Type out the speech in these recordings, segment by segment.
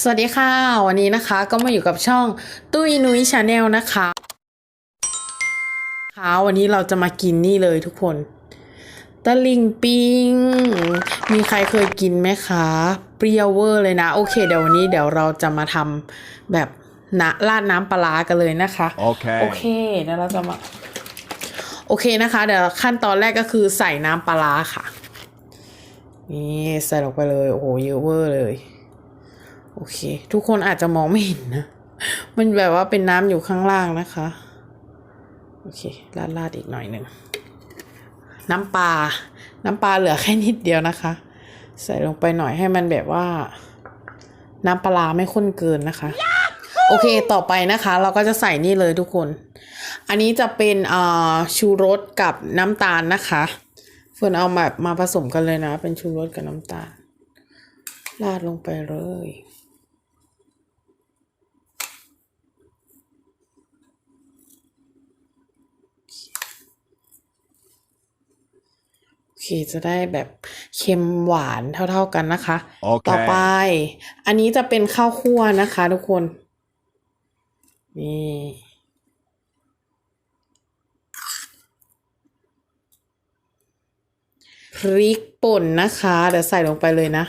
สวัสดีค่ะ วันนี้นะคะก็มาอยู่กับช่องตุ้ยนุ้ยชาแนลนะคะค่ะวันนี้เราจะมากินนี่เลยทุกคนตะลิงปิง มีใครเคยกินไหมคะ เปรี้ยวเวอร์เลยนะ โอเค เดี๋ยววันนี้เดี๋ยวเราจะมาทำแบบนะราดน้ำปลาร้ากันเลยนะคะ Okay. โอเคเดี๋ยวเราจะมาโอเคนะคะ เดี๋ยวขั้นตอนแรกก็คือใส่น้ำปลาร้าค่ะ นี่ใส่ลงไปเลย โอ้โหเยอะเวอร์เลย โอเค ทุกคนอาจจะมองไม่เห็นนะ มันแบบว่าเป็นน้ำอยู่ข้างล่างนะคะ โอเคราดราดอีกหน่อยหนึ่ง น้ำปลา น้ำปลาเหลือแค่นิดเดียวนะคะ ใส่ลงไปหน่อยให้มันแบบว่า น้ำปลาไม่ข้นเกินนะคะ โอเคต่อไปนะคะ เราก็จะใส่นี่เลยทุกคน อันนี้จะเป็นชูรสกับน้ำตาลนะคะเฟิร์นเอาแบบมาผสมกันเลยนะ เป็นชูรสกับน้ำตาลราดลงไปเลย เคจะได้แบบเค็มหวานเท่าๆกันนะคะโอเคต่อไป อันนี้จะเป็นข้าวคั่วนะคะทุกคน นี่พริกป่นนะคะ เดี๋ยวใส่ลงไปเลยนะ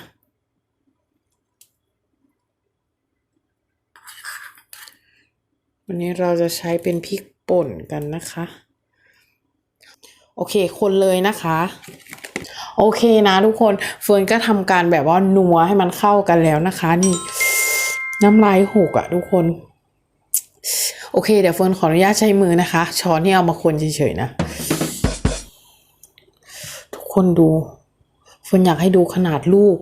วันนี้เราจะใช้เป็นพริกป่นกันนะคะ โอเค คนเลยนะคะ โอเคนะทุกคนเฟิร์นก็ทำการแบบว่านัวให้มันเข้ากันแล้วนะคะนี่น้ำลายหกอะทุกคนโอเค เดี๋ยวเฟิร์นขออนุญาตใช้มือนะคะ ช้อนนี่เอามาคนเฉยๆนะ ทุกคนดูเฟิร์นอยากให้ดูขนาดลูก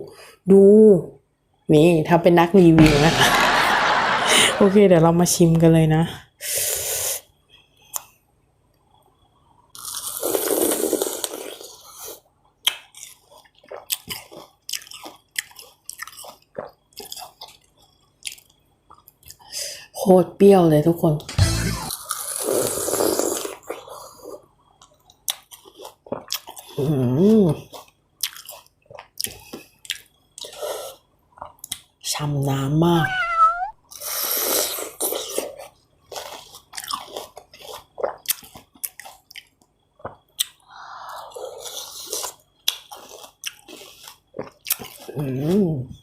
ดู นี่ทำเป็นนักรีวิวนะคะ โอเค เดี๋ยวเรามาชิมกันเลยนะ โคตรเปรี้ยวเลยทุกคนช่ำน้ำมาก อืม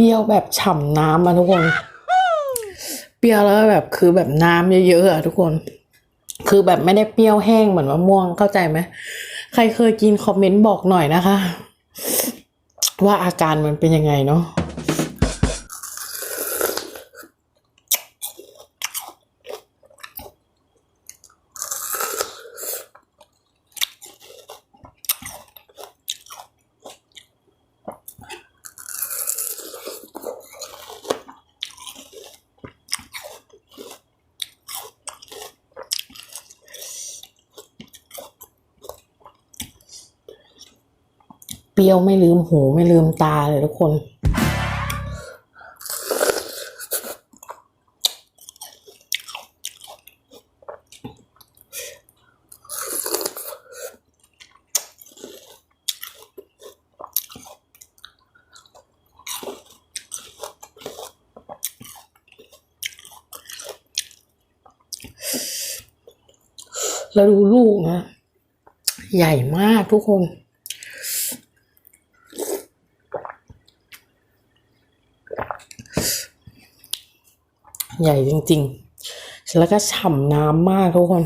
เปรี้ยวแบบฉ่ำน้ำอะทุกคน เปรี้ยวแล้วแบบคือแบบน้ำเยอะๆอะทุกคน คือแบบไม่ได้เปรี้ยวแห้งเหมือนมะม่วงเข้าใจไหมใครเคยกินคอมเมนต์บอกหน่อยนะคะ ว่าอาการมันเป็นยังไงเนาะ เปรี้ยวไม่ลืมหูไม่ลืมตาเลยทุกคน แล้วดูลูกนะ ใหญ่มากทุกคน ใหญ่จริงๆ แล้วก็ฉ่ำน้ำมากทุกคน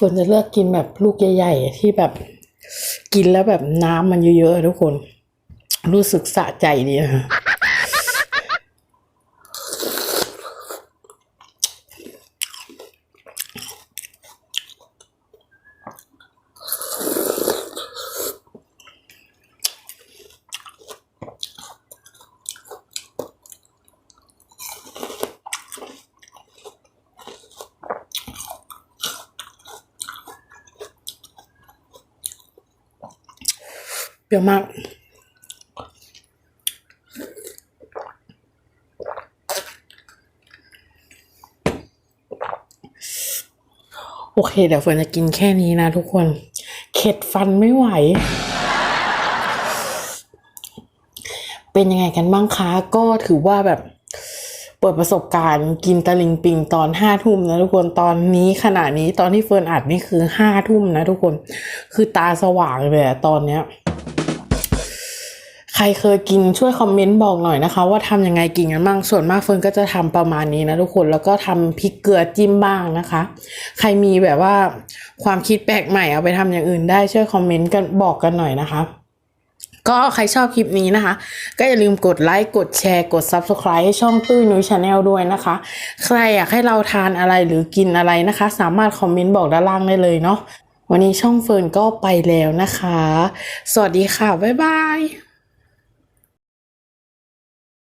เฟิร์นจะเลือกกินแบบลูกใหญ่ๆ ที่แบบกินแล้วแบบน้ำมันเยอะๆทุกคน รู้สึกสะใจดีนะ เปรี้ยวมาก โอเค เดี๋ยวเฟิร์นจะกินแค่นี้นะทุกคน เข็ดฟันไม่ไหว เป็นยังไงกันบ้างคะ ก็ถือว่าแบบเปิดประสบการณ์กินตะลิงปิงตอนห้าทุ่มนะทุกคนตอนนี้ขณะนี้ตอนที่เฟิร์นอัดนี่คือห้าทุ่มนะทุกคน คือตาสว่างเลยตอนเนี้ย ใครเคยกินช่วยคอมเมนต์บอกหน่อยนะคะ ว่าทำยังไงกินกันบ้างส่วนมากเฟิร์นก็จะทำประมาณนี้นะทุกคนแล้วก็ทำพริกเกลือจิ้มบ้างนะคะ ใครมีแบบว่าความคิดแปลกใหม่เอาไปทำอย่างอื่นได้ช่วยคอมเมนต์กันบอกกันหน่อยนะคะก็ใครชอบคลิปนี้นะคะ ก็อย่าลืมกดไลค์กดแชร์กด Subscribe ให้ช่องตุ้ยนุ้ยชาแนลด้วยนะคะ ใครอยากให้เราทานอะไรหรือกินอะไรนะคะ สามารถคอมเมนต์บอกด้านล่างได้เลยเนาะวันนี้ช่องเฟิร์นก็ไปแล้วนะคะ สวัสดีค่ะ บ๊ายบาย